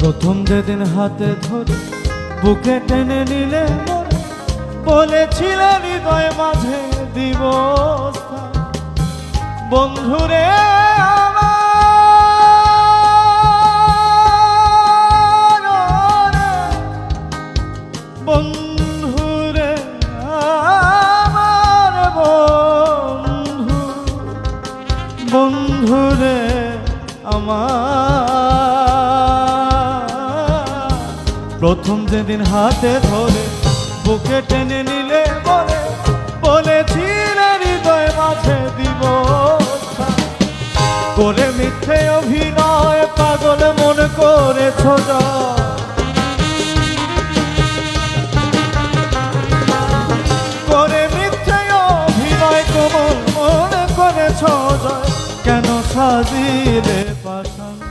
প্রথম যেদিন হাতে ধরে বুকে টেনে নিলে বলেছিলে হৃদয় মাঝে দিব বন্ধুরে বন্ধুরে আমার বন্ধু, বন্ধুরে আমার। প্রথম যেদিন হাতে ধরে, বুকে টেনে নিলে বলে, বলেছিলে হৃদয় মাঝে দিব করে মিথ্যে অভিনয় পাগল মনে করে ছোট করে মিথ্যে অভিনয় কোমল মনে করে ছোট কেন সাজিলে পাশান